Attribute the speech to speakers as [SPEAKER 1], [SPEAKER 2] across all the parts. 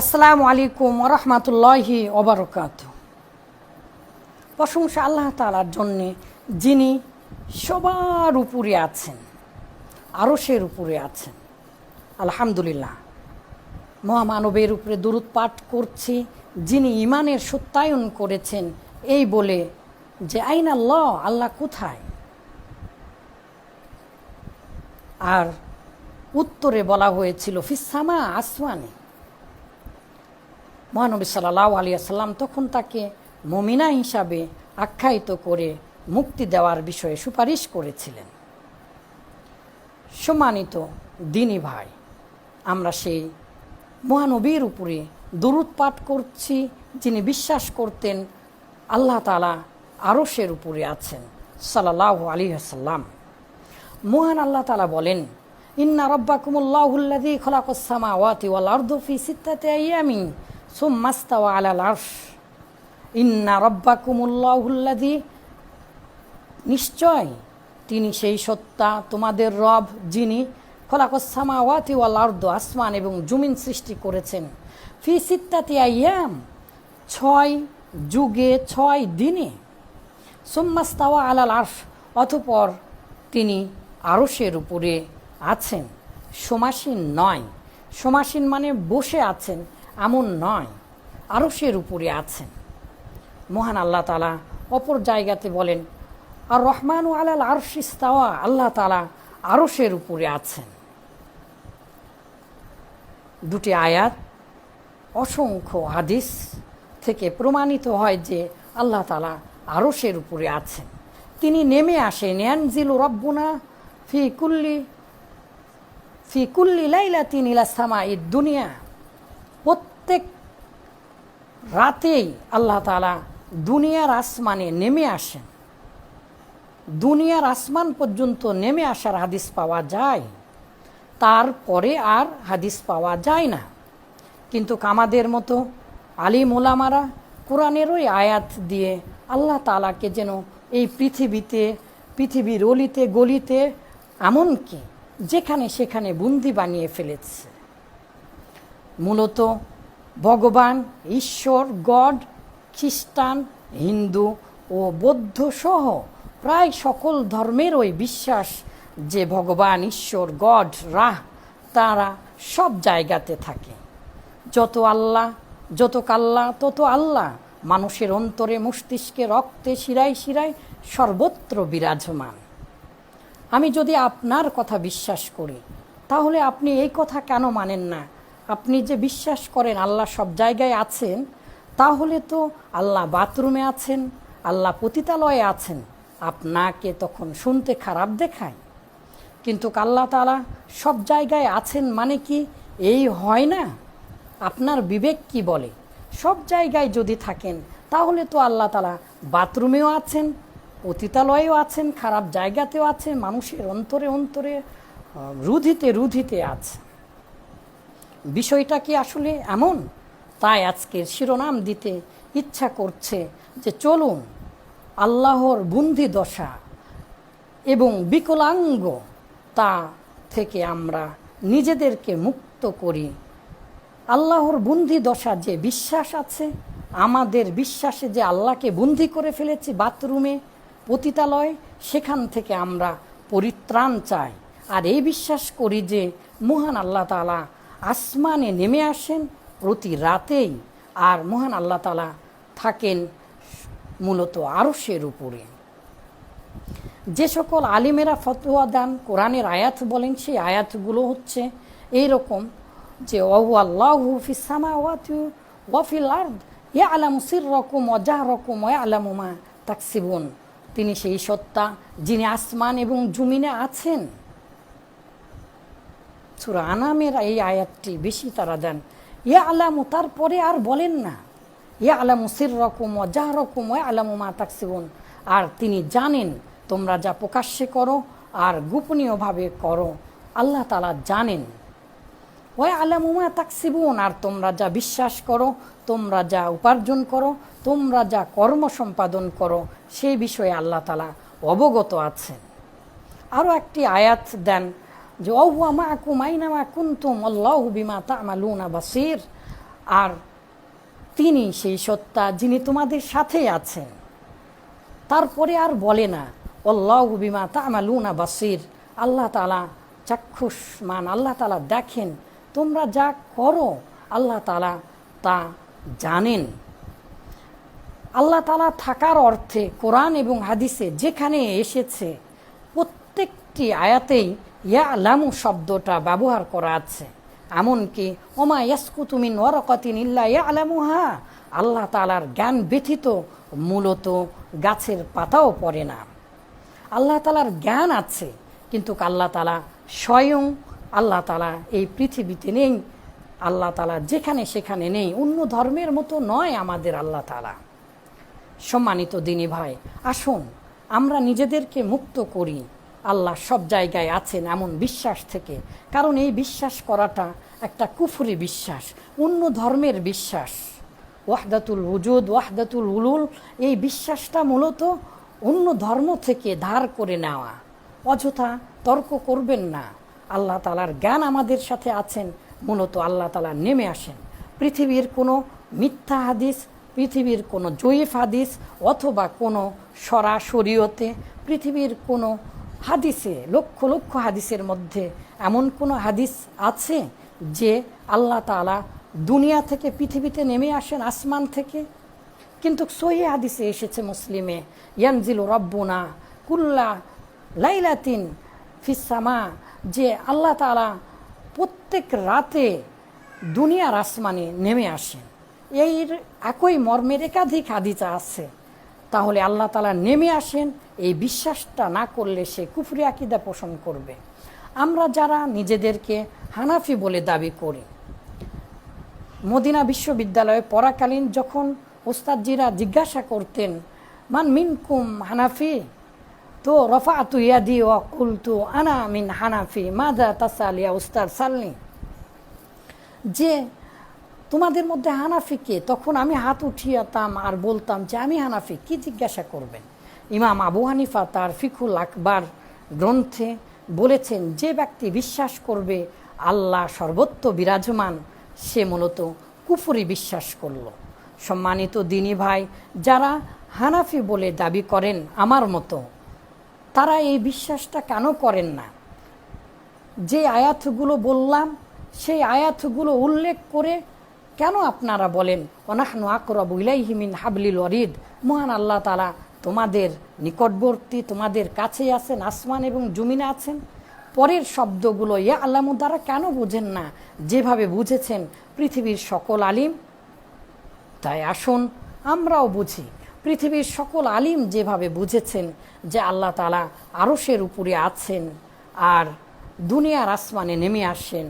[SPEAKER 1] আসসালামু আলাইকুম রহমতুল্লাহি ওবরকাত প্রশংসা আল্লাহ তালার জন্যে যিনি সবার উপরে আছেন, আরশের উপরে আছেন। আলহামদুলিল্লাহ, মহামানবের উপরে দূরত পাঠ করছি, যিনি ইমানের সত্যায়ন করেছেন, এই বলে যে, আইন আল্লাহ আল্লাহ কোথায়? আর উত্তরে বলা হয়েছিল ফিসামা আসমানে মহানবী সাল্লাহ আলিয়া সাল্লাম তখন তাকে মমিনা হিসাবে আখ্যায়িত করে মুক্তি দেওয়ার বিষয়ে সুপারিশ করেছিলেন। সম্মানিত দিনী ভাই, আমরা সেই মহানবীর উপরে দরুদ পাঠ করছি, যিনি বিশ্বাস করতেন আল্লাহ তালা আরশের উপরে আছেন সাল্লাহ আলী সাল্লাম মহান আল্লাহ তালা বলেন, ইন্না রব্বাকুমুল্লাহুল্লাযী খলাকাস সামাওয়াতি ওয়াল আরদু ফি সিত্তাতি আইয়ামিন। সুম্মা ইস্তাওয়া আলাল আরশ ইন্না রব্বাকুমুল্লাহুল্লাযী নিশ্চয় তিনি সেই সত্তা, তোমাদের রব, যিনি খলাকাস সামাওয়াতি ওয়াল আরদু, আসমান এবং জুমিন সৃষ্টি করেছেন। ফি সিত্তাতি আইয়াম, ছয় যুগে, ছয় দিনে। সোম্মাস্তাওয়া আলাল আরশ, অতপর তিনি আরশের উপরে আছেন। সমাসীন নয়। সমাসীন মানে বসে আছেন। এমন নয়, আরশের উপরে আছেন। মহান আল্লাহ তালা অপর জায়গাতে বলেন আর রহমান ও আলাল আরশিস্তাওয়া আল্লাহ তালা আরশের উপরে আছেন। দুটি আয়াত, অসংখ্য হাদিস থেকে প্রমাণিত হয় যে আল্লাহ তালা আরশের উপরে আছেন। তিনি নেমে আসেন, ইয়ানজিল রব্বুনা ফি কুল্লি ফি কুল্লি লাইলাতিন ইলা সামা ই দুনিয়া রাতেই আল্লাহ তালা দুনিয়ার আসমানে নেমে আসেন। দুনিয়ার আসমান পর্যন্ত নেমে আসার হাদিস পাওয়া যায়। তারপরে আর হাদিস পাওয়া যায় না। কিন্তু কামাদের মতো আলিম মোলামারা কোরআনের ওই আয়াত দিয়ে আল্লাহ তালাকে যেন এই পৃথিবীতে, পৃথিবীর অলিতে, গলিতে, এমনকি যেখানে সেখানে বন্দি বানিয়ে ফেলেছে। মূলত ভগবান, ঈশ্বর, গড, খ্রিস্টান, হিন্দু ও বৌদ্ধ সহ প্রায় সকল ধর্মের ওই বিশ্বাস যে ভগবান, ঈশ্বর, গড, রাহ, তারা সব জায়গাতে থাকে। যত আল্লাহ, যত কাল্লা, তত আল্লাহ মানুষের অন্তরে মস্তিষ্কে রক্তে শিরায় শিরায় সর্বত্র বিরাজমান। আমি যদি আপনার কথা বিশ্বাস করি, তাহলে আপনি এই কথা কেন মানেন না? আপনি যে বিশ্বাস করেন আল্লাহ সব জায়গায় আছেন, তাহলে তো আল্লাহ বাথরুমে আছেন, আল্লাহ পতিতালয়ে আছেন। আপনাকে তখন শুনতে খারাপ দেখায়। কিন্তু আল্লাহ তালা সব জায়গায় আছেন মানে কি? এই হয় না? আপনার বিবেক কি বলে? সব জায়গায় যদি থাকেন, তাহলে তো আল্লাহ তালা বাথরুমেও আছেন, পতিতালয়েও আছেন, খারাপ জায়গাতেও আছেন, মানুষের অন্তরে অন্তরে রুধিতে রুধিতে আছে। বিষয়টা কি আসলে এমন? তাই আজকের শিরোনাম দিতে ইচ্ছা করছে যে চলুন আল্লাহর বন্দি দশা এবং বিকলাঙ্গ তা থেকে আমরা নিজেদেরকে মুক্ত করি। আল্লাহর বন্দি দশা যে বিশ্বাস আছে, আমাদের বিশ্বাসে যে আল্লাহকে বন্দি করে ফেলেছি বাথরুমে, পতিতালয়, সেখান থেকে আমরা পরিত্রাণ চাই। আর এই বিশ্বাস করি যে মহান আল্লাহ তালা আসমানে নেমে আসেন প্রতি রাতেই। আর মহান আল্লাহ তালা থাকেন মূলত আরশের উপরে। যে সকল আলিমেরা ফতোয়া দেন, কোরআনের আয়াত বলেন, সেই আয়াতগুলো হচ্ছে এই রকম যে আল্লাহ ফিসামা ওয়াতু ওয়াফিল আর্দ ইয়া আলাম রকম অজাহ রকম ওয়া আলামুমা তাকসিবুন। তিনি সেই সত্তা যিনি আসমান এবং জমিনে আছেন। সুরা আনামের এই আয়াতটি বেশি তারা দেন। ইয়া আলামু তারপরে আর বলেন না। ইয়া আলামু সির রকম অজাহ রকম ওয়া আলামুমা তাকসিবুন। আর তিনি জানেন, তোমরা যা প্রকাশ্যে করো আর গোপনীয়ভাবে করো। আল্লাহ তালা জানেন। ওই আলামুমা তাকসিবুন, আর তোমরা যা বিশ্বাস করো, তোমরা যা উপার্জন করো, তোমরা যা কর্ম সম্পাদন করো, সেই বিষয়ে আল্লাহ তালা অবগত আছেন। আরও একটি আয়াত দেন যে অহুয়া মা কুমাইনামা কুন্তুম, আল্লাহ বিমা তামালুনা বাসির। আর তিনি সেই সত্তা যিনি তোমাদের সাথে আছেন। তারপরে আর বলে না অল্লাহ বিমা তামালুনা বাসির। আল্লাহ তালা চাক্ষুষমান আল্লাহ তালা দেখেন, তোমরা যা করো, আল্লাহ তালা তা জানেন। আল্লাহ তালা থাকার অর্থে কোরআন এবং হাদিসে যেখানে এসেছে, প্রত্যেকটি আয়াতেই ইয়া আলামু শব্দটা ব্যবহার করা আছে। এমনকি, ওমা ইয়াসকুতুমিন ওয়ারকাতিন ইল্লা ইয়া আলামুহা আল্লাহ তালার জ্ঞান ব্যথিত মূলত গাছের পাতাও পড়ে না। আল্লাহ তালার জ্ঞান আছে, কিন্তু আল্লাহ তালা স্বয়ং আল্লাহ তালা এই পৃথিবীতে নেই। আল্লাহ তালা যেখানে সেখানে নেই, অন্য ধর্মের মতো নয় আমাদের আল্লাহ তালা সম্মানিত দিনী ভাই, আসুন, আমরা নিজেদেরকে মুক্ত করি। আল্লাহ সব জায়গায় আছেন এমন বিশ্বাস থেকে। কারণ এই বিশ্বাস করাটা একটা কুফুরি বিশ্বাস, অন্য ধর্মের বিশ্বাস। ওয়াহদাতুল উজুদ ওয়াহদাতুল উলুল, এই বিশ্বাসটা মূলত অন্য ধর্ম থেকে ধার করে নেওয়া। অযথা তর্ক করবেন না। আল্লাহ তালার জ্ঞান আমাদের সাথে আছেন, মূলত আল্লাহ তালা নেমে আসেন। পৃথিবীর কোনো মিথ্যা হাদিস, পৃথিবীর কোনো জয়ীফ হাদিস অথবা কোনো সরাসরিয়তে পৃথিবীর কোনো হাদিসে, লক্ষ লক্ষ হাদিসের মধ্যে এমন কোনো হাদিস আছে যে আল্লাহ তালা দুনিয়া থেকে পৃথিবীতে নেমে আসেন আসমান থেকে? কিন্তু সহি হাদিসে এসেছে মুসলিমে, ইয়ানজিল রব্বুনা কুল্লা লাইলাতিন ফিসামা যে আল্লাহ তালা প্রত্যেক রাতে দুনিয়ার আসমানে নেমে আসেন। এই একই মর্মের একাধিক হাদিসা আছে। তাহলে আল্লাহ তালা নেমে আসেন, এই বিশ্বাসটা না করলে সে কুফরি আকিদা পোষণ করবে। আমরা যারা নিজেদেরকে হানাফি বলে দাবি করি, মদিনা বিশ্ববিদ্যালয়ে পড়াকালীন যখন ওস্তাদজিরা জিজ্ঞাসা করতেন, মান মিনকুম হানাফি? তো রফা তু ইয়াদি ও কুলতু আনা মিন হানাফি মাদা তাসালিয়া উস্তাদ সালনি? যে তোমাদের মধ্যে হানাফি কে? তখন আমি হাত উঠিয়াতাম আর বলতাম যে, আমি হানাফি। কি জিজ্ঞাসা করবেন? ইমাম আবু হানিফা তার ফিকুল আকবার গ্রন্থে বলেছেন, যে ব্যক্তি বিশ্বাস করবে আল্লাহ সর্বত্র বিরাজমান, সে মূলত কুফুরি বিশ্বাস করল। সম্মানিত দিনী ভাই, যারা হানাফি বলে দাবি করেন আমার মতো, তারা এই বিশ্বাসটা কেন করেন না? যে আয়াতগুলো বললাম, সেই আয়াতগুলো উল্লেখ করে কেন আপনারা বলেন অনাহনু আকরব ইলাইহিমিন হাবলিল ওয়ারিদ মহান আল্লাহ তালা তোমাদের নিকটবর্তী, তোমাদের কাছেই আছেন, আসমান এবং জমিনে আছেন। পরের শব্দগুলো ইয়া আল্লামু দ্বারা কেন বুঝেন না? যেভাবে বুঝেছেন পৃথিবীর সকল আলিম, তাই আসুন আমরাও বুঝি। পৃথিবীর সকল আলিম যেভাবে বুঝেছেন যে আল্লাহ তালা আরসের উপরে আছেন আর দুনিয়ার আসমানে নেমে আসেন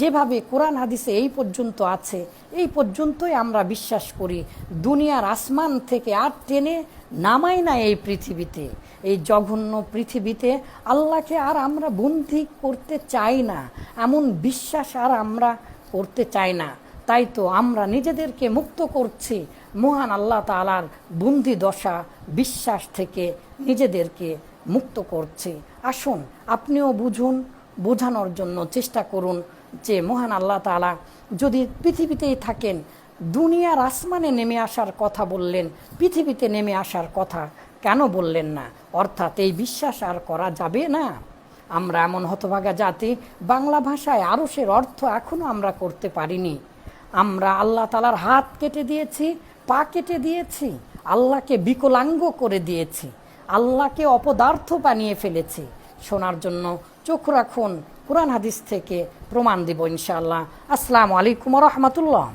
[SPEAKER 1] যেভাবে কোরআন হাদিসে এই পর্যন্ত আছে, এই পর্যন্তই আমরা বিশ্বাস করি। দুনিয়ার আসমান থেকে আর টেনে নামাই না এই পৃথিবীতে। এই জঘন্য পৃথিবীতে আল্লাহকে আর আমরা বন্দি করতে চাই না। এমন বিশ্বাস আর আমরা করতে চাই না। তাই তো আমরা নিজেদেরকে মুক্ত করছি। মহান আল্লাহ তালার বন্দি দশা বিশ্বাস থেকে নিজেদেরকে মুক্ত করছি। আসুন, আপনিও বুঝুন বোঝানোর জন্য চেষ্টা করুন যে মহান আল্লাহ তালা যদি পৃথিবীতেই থাকেন, দুনিয়ার আসমানে নেমে আসার কথা বললেন, পৃথিবীতে নেমে আসার কথা কেন বললেন না? অর্থাৎ এই বিশ্বাস আর করা যাবে না। আমরা এমন হতভাগা জাতি, বাংলা ভাষায় আরসের অর্থ এখনও আমরা করতে পারিনি। আমরা আল্লাহ তালার হাত কেটে দিয়েছি, পা কেটে দিয়েছি, আল্লাহকে বিকলাঙ্গ করে দিয়েছি, আল্লাহকে অপদার্থ বানিয়ে ফেলেছি। শোনার জন্য চোখ রাখুন কোরআন হাদিস থেকে প্রমাণ দিব ইনশাআল্লাহ। আসসালামু আলাইকুম রহমতুল্লাহ।